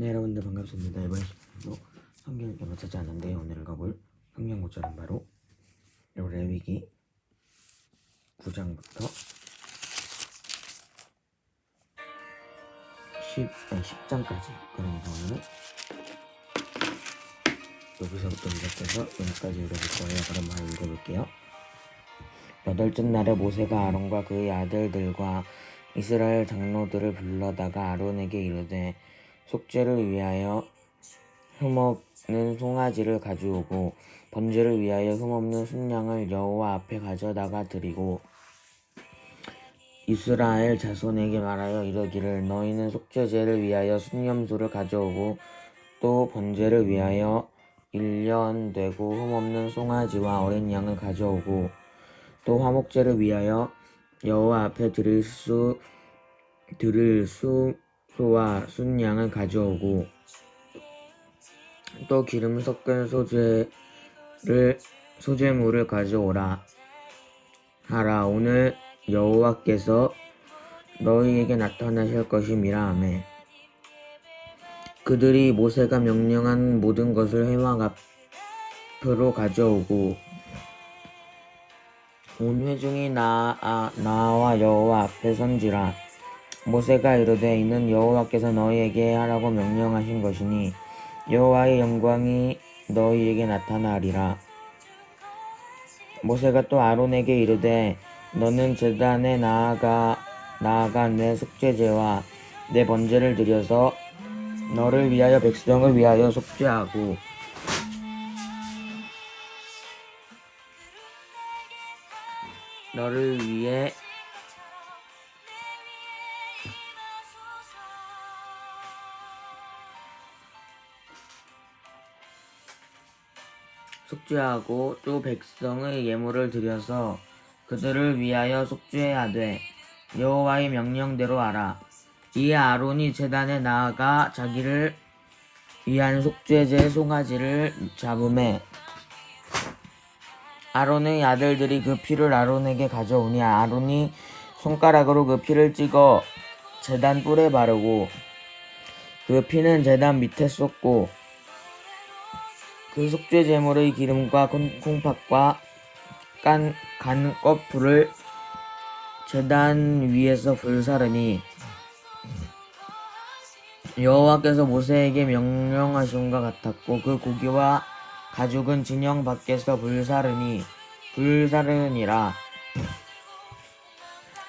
네 여러분들 반갑습니다. 이번 시간도 성경 읽기로 찾아왔는데 오늘 읽어볼 성경 구절은 바로 레위기 9장부터 10, 아니 10장까지 그러면서 오늘은 여기서부터 시작해서 여기까지 읽어볼 거예요. 그럼 바로 읽어볼게요. 여덟째 날에 모세가 아론과 그의 아들들과 이스라엘 장로들을 불러다가 아론에게 이르되 속죄를 위하여 흠없는 송아지를 가져오고 번제를 위하여 흠없는 순양을 여호와 앞에 가져다가 드리고 이스라엘 자손에게 말하여 이르기를 너희는 속죄제를 위하여 순염소를 가져오고 또 번제를 위하여 일년 되고 흠없는 송아지와 어린 양을 가져오고 또 화목제를 위하여 여호와 앞에 드릴 수 드릴 수 소와 순양을 가져오고 또 기름 섞은 소재를 소재물을 가져오라. 하라 오늘 여호와께서 너희에게 나타나실 것임이라 하매. 그들이 모세가 명령한 모든 것을 회막 앞으로 가져오고 온 회중이 나, 아, 나와 여호와 앞에 선지라 모세가 이르되 이는 여호와께서 너희에게 하라고 명령하신 것이니 여호와의 영광이 너희에게 나타나리라. 모세가 또 아론에게 이르되 너는 제단에 나아가 나아가 내 속죄제와 내 번제를 드려서 너를 위하여 백성을 위하여 속죄하고. 너를 위해 속죄하고 또 백성의 예물을 드려서 그들을 위하여 속죄하되 여호와의 명령대로 하라. 이에 아론이 제단에 나아가 자기를 위한 속죄제 송아지를 잡음에 아론의 아들들이 그 피를 아론에게 가져오니 아론이 손가락으로 그 피를 찍어 제단 뿔에 바르고 그 피는 제단 밑에 쏟고 그 속죄 제물의 기름과 콩- 콩팥과 깐, 간 껍풀을 제단 위에서 불사르니 여호와께서 모세에게 명령하신과 같았고 그 고기와 가죽은 진영 밖에서 불사르니 불사르니라.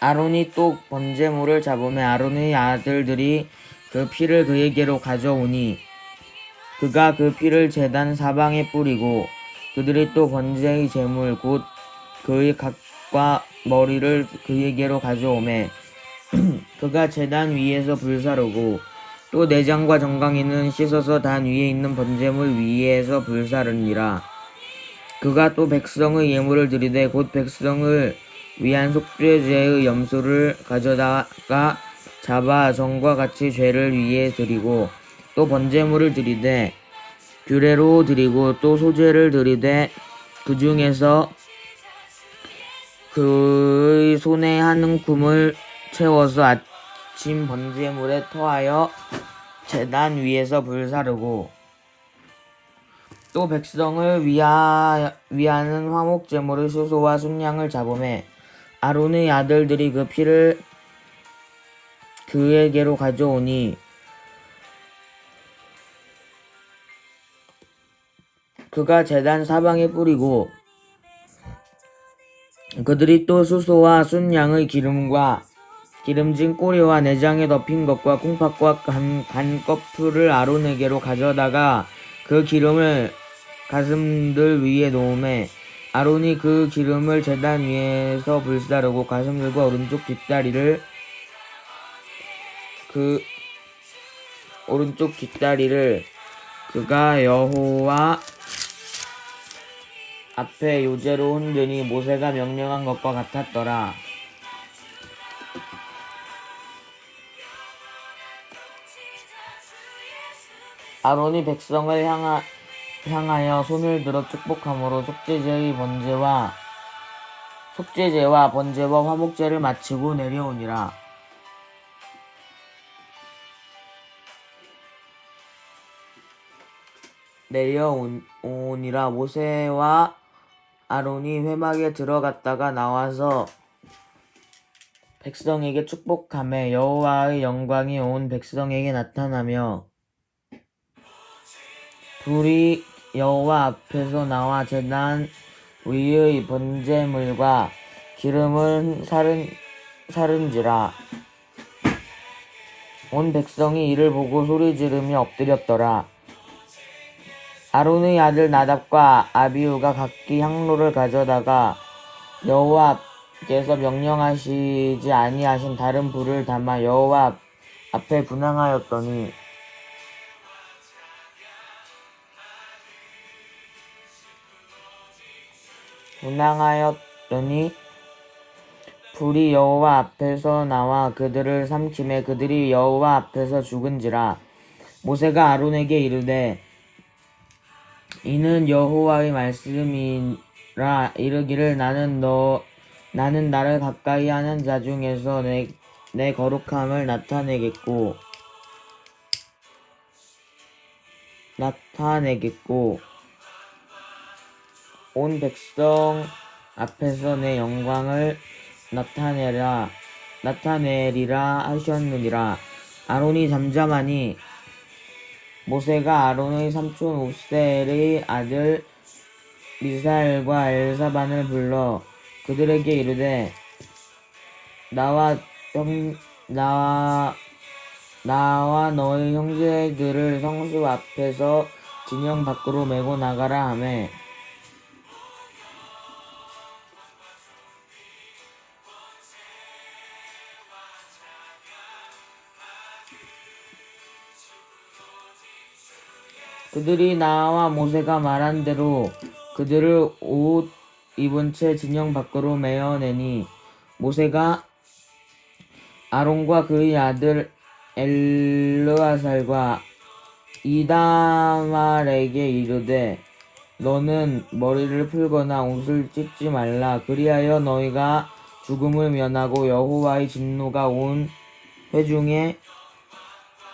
아론이 또 번제물을 잡으며 아론의 아들들이 그 피를 그에게로 가져오니 그가 그 피를 제단 사방에 뿌리고 그들이 또 번제의 제물 곧 그의 각과 머리를 그에게로 가져오매 그가 제단 위에서 불사르고 또 내장과 정강이는 씻어서 단 위에 있는 번제물 위에서 불사르니라. 그가 또 백성의 예물을 드리되 곧 백성을 위한 속죄제의 염소를 가져다가 잡아 전과 같이 죄를 위에 드리고 또 번제물을 드리되 규례로 드리고 또 소제를 드리되 그 중에서 그의 손에 한 움큼을 채워서 아침 번제물에 토하여 제단 위에서 불사르고 또 백성을 위하, 위하는 화목제물의 수소와 순양을 잡음에 아론의 아들들이 그 피를 그에게로 가져오니 그가 제단 사방에 뿌리고 그들이 또 수소와 순양의 기름과 기름진 꼬리와 내장에 덮인 것과 콩팥과 간, 간꺼풀을 아론에게로 가져다가 그 기름을 가슴들 위에 놓음에 아론이 그 기름을 제단 위에서 불사르고 가슴들과 오른쪽 뒷다리를 그 오른쪽 뒷다리를 그가 여호와 앞에 요제로 흔드니 모세가 명령한 것과 같았더라. 아론이 백성을 향하, 향하여 손을 들어 축복함으로 속죄제의 번제와 속죄제와 번제와 화목제를 마치고 내려오니라. 내려오니라 모세와 아론이 회막에 들어갔다가 나와서 백성에게 축복함에 여호와의 영광이 온 백성에게 나타나며 불이 여호와 앞에서 나와 제단 위의 번제물과 기름을 사른 사른지라 온 백성이 이를 보고 소리 지르며 엎드렸더라. 아론의 아들 나답과 아비우가 각기 향로를 가져다가 여호와께서 명령하시지 아니하신 다른 불을 담아 여호와 앞- 앞에 분향하였더니 분향하였더니 불이 여호와 앞에서 나와 그들을 삼킴에 그들이 여호와 앞에서 죽은지라. 모세가 아론에게 이르되 이는 여호와의 말씀이라 이르기를 나는 너 나는 나를 가까이 하는 자 중에서 내, 내 거룩함을 나타내겠고 나타내겠고 온 백성 앞에서 내 영광을 나타내라 나타내리라 하셨느니라. 아론이 잠잠하니 모세가 아론의 삼촌 옵셀의 아들 미사엘과 엘사반을 불러 그들에게 이르되 나와 형 나와 나와 너의 형제들을 성수 앞에서 진영 밖으로 메고 나가라 하매 그들이 나와 모세가 말한 대로 그들을 옷 입은 채 진영 밖으로 메어내니 모세가 아론과 그의 아들 엘르아살과 이다말에게 이르되 너는 머리를 풀거나 옷을 찢지 말라. 그리하여 너희가 죽음을 면하고 여호와의 진노가 온 회중에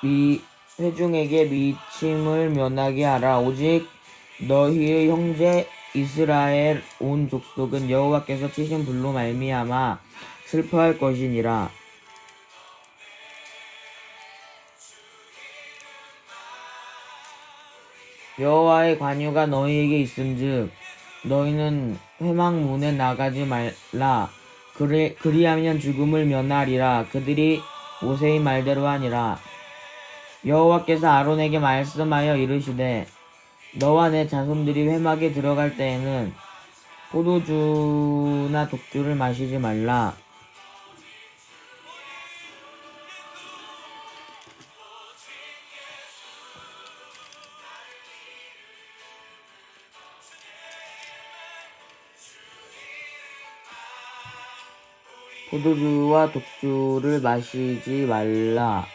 미 회중에게 미침을 면하게 하라. 오직 너희의 형제 이스라엘 온 족속은 여호와께서 치신 불로 말미암아 슬퍼할 것이니라. 여호와의 관유가 너희에게 있은즉 너희는 회막 문에 나가지 말라. 그리, 그리하면 죽음을 면하리라. 그들이 모세의 말대로 하니라 여호와께서 아론에게 말씀하여 이르시되 너와 내 자손들이 회막에 들어갈 때에는 포도주나 독주를 마시지 말라 포도주와 독주를 마시지 말라.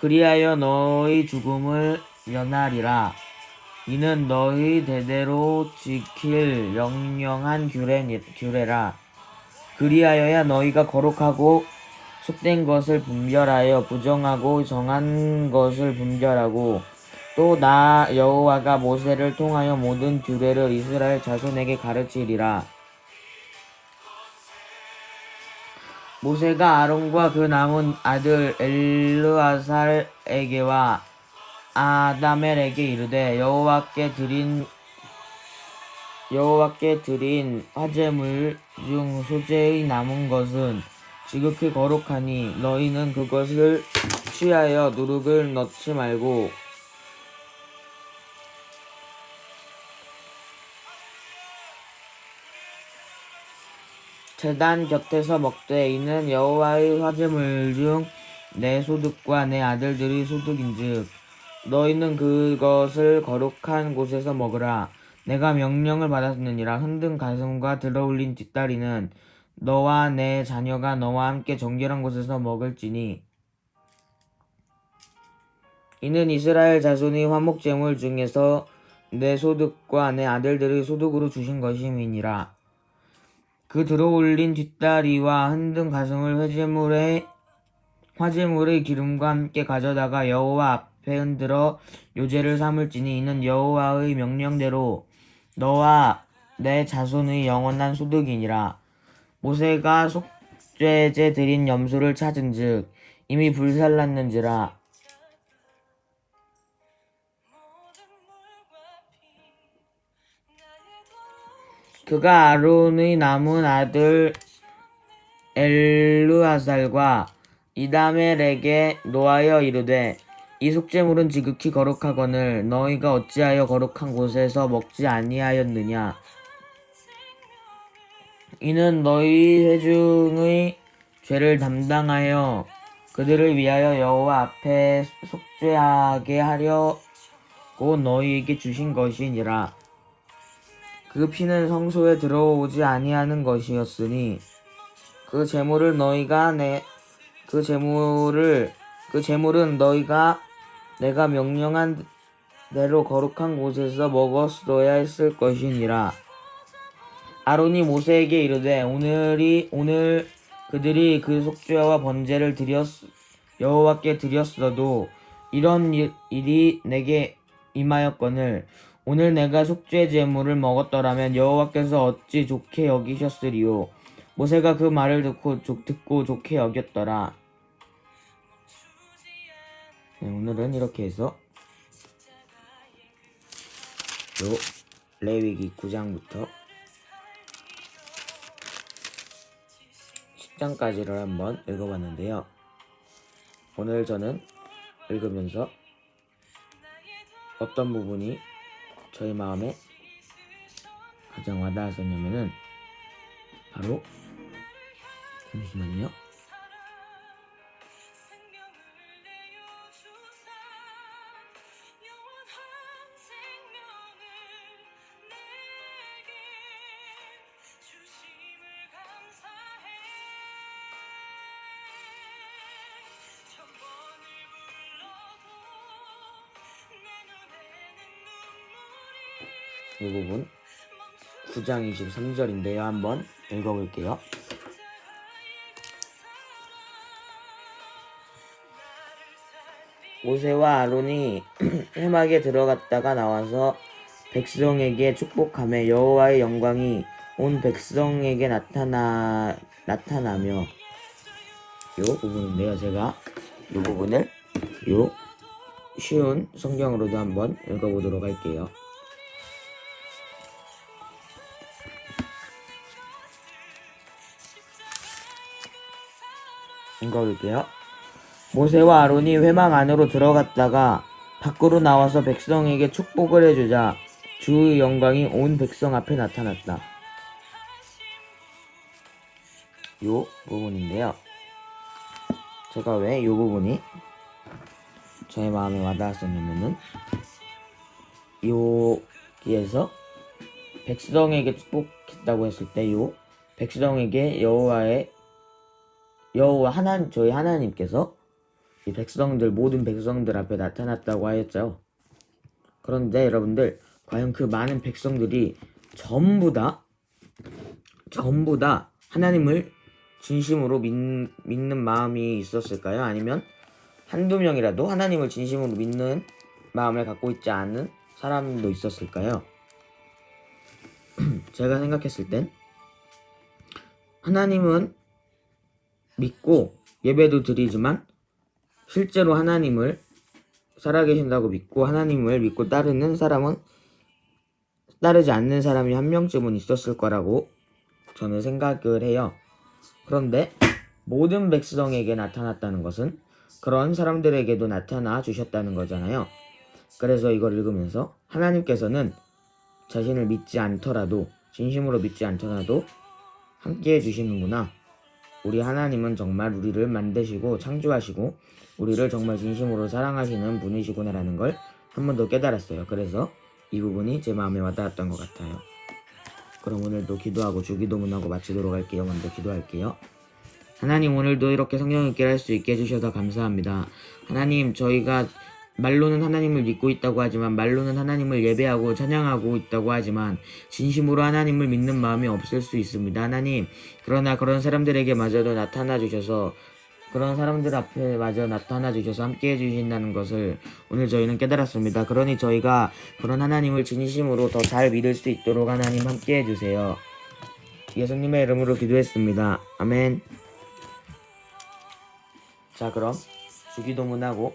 그리하여 너희 죽음을 면하리라. 이는 너희 대대로 지킬 영영한 규례, 규례라. 그리하여야 너희가 거룩하고 속된 것을 분별하여 부정하고 정한 것을 분별하고 또 나 여호와가 모세를 통하여 모든 규례를 이스라엘 자손에게 가르치리라. 모세가 아론과 그 남은 아들 엘르아살에게와 아다멜에게 이르되 여호와께 드린 여호와께 드린 화제물 중 소재의 남은 것은 지극히 거룩하니 너희는 그것을 취하여 누룩을 넣지 말고 제단 곁에서 먹되 이는 여호와의 화제물 중 내 소득과 내 아들들의 소득인즉 너희는 그것을 거룩한 곳에서 먹으라. 내가 명령을 받았느니라. 흔든 가슴과 들어올린 뒷다리는 너와 내 자녀가 너와 함께 정결한 곳에서 먹을지니. 이는 이스라엘 자손의 화목제물 중에서 내 소득과 내 아들들의 소득으로 주신 것임이니라 그 들어올린 뒷다리와 흔든 가슴을 회제물에 화제물의 기름과 함께 가져다가 여호와 앞에 흔들어 요제를 삼을지니 이는 여호와의 명령대로 너와 내 자손의 영원한 소득이니라. 모세가 속죄제 드린 염소를 찾은즉 이미 불살랐는지라 그가 아론의 남은 아들 엘르아살과 이다멜에게 노하여 이르되 이 속죄물은 지극히 거룩하거늘 너희가 어찌하여 거룩한 곳에서 먹지 아니하였느냐? 이는 너희 회중의 죄를 담당하여 그들을 위하여 여호와 앞에 속죄하게 하려고 너희에게 주신 것이니라 그 피는 성소에 들어오지 아니하는 것이었으니 그 제물을 너희가 내그 제물을 그 제물은 너희가 내가 명령한 대로 거룩한 곳에서 먹었어야 했을 것이니라. 아론이 모세에게 이르되 오늘이 오늘 그들이 그 속죄와 번제를 드렸 여호와께 드렸어도 이런 일, 일이 내게 임하였거늘 오늘 내가 속죄 제물을 먹었더라면 여호와께서 어찌 좋게 여기셨으리요 모세가 그 말을 듣고 좋- 듣고 좋게 여겼더라 네, 오늘은 이렇게 해서 요 레위기 9장부터 10장까지를 한번 읽어봤는데요. 오늘 저는 읽으면서 어떤 부분이 저희 마음에 가장 와닿았었냐면은 바로 잠시만요. 이 부분 9장 23절인데요. 한번 읽어볼게요. 모세와 아론이 회막에 들어갔다가 나와서 백성에게 축복하며 여호와의 영광이 온 백성에게 나타나 나타나며 요 부분인데요. 제가 요 부분을 요 쉬운 성경으로도 한번 읽어보도록 할게요. 읽어볼게요. 모세와 아론이 회막 안으로 들어갔다가 밖으로 나와서 백성에게 축복을 해주자 주의 영광이 온 백성 앞에 나타났다. 요 부분인데요. 제가 왜 요 부분이 저의 마음에 와닿았었냐면은 여기에서 백성에게 축복했다고 했을 때 요 백성에게 여호와의 여호와 하나 저희 하나님께서 이 백성들 모든 백성들 앞에 나타났다고 하였죠. 그런데 여러분들 과연 그 많은 백성들이 전부 다 전부 다 하나님을 진심으로 믿, 믿는 마음이 있었을까요? 아니면 한두 명이라도 하나님을 진심으로 믿는 마음을 갖고 있지 않은 사람도 있었을까요? 제가 생각했을 땐 하나님은 믿고 예배도 드리지만 실제로 하나님을 살아계신다고 믿고 하나님을 믿고 따르는 사람은 따르지 않는 사람이 한 명쯤은 있었을 거라고 저는 생각을 해요. 그런데 모든 백성에게 나타났다는 것은 그런 사람들에게도 나타나 주셨다는 거잖아요. 그래서 이걸 읽으면서 하나님께서는 자신을 믿지 않더라도 진심으로 믿지 않더라도 함께 해주시는구나. 우리 하나님은 정말 우리를 만드시고 창조하시고 우리를 정말 진심으로 사랑하시는 분이시구나라는 걸 한 번 더 깨달았어요. 그래서 이 부분이 제 마음에 와닿았던 것 같아요. 그럼 오늘도 기도하고 주기도문하고 마치도록 할게요. 먼저 기도할게요. 하나님 오늘도 이렇게 성령 읽기를 할수 있게 해주셔서 감사합니다. 하나님 저희가 말로는 하나님을 믿고 있다고 하지만 말로는 하나님을 예배하고 찬양하고 있다고 하지만 진심으로 하나님을 믿는 마음이 없을 수 있습니다. 하나님 그러나 그런 사람들에게 마저도 나타나 주셔서 그런 사람들 앞에 마저 나타나 주셔서 함께 해주신다는 것을 오늘 저희는 깨달았습니다. 그러니 저희가 그런 하나님을 진심으로 더 잘 믿을 수 있도록 하나님 함께 해주세요. 예수님의 이름으로 기도했습니다. 아멘. 자, 그럼 주기도문하고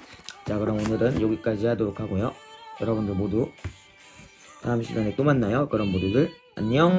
자 그럼 오늘은 여기까지 하도록 하고요. 여러분들 모두 다음 시간에 또 만나요. 그럼 모두들 안녕.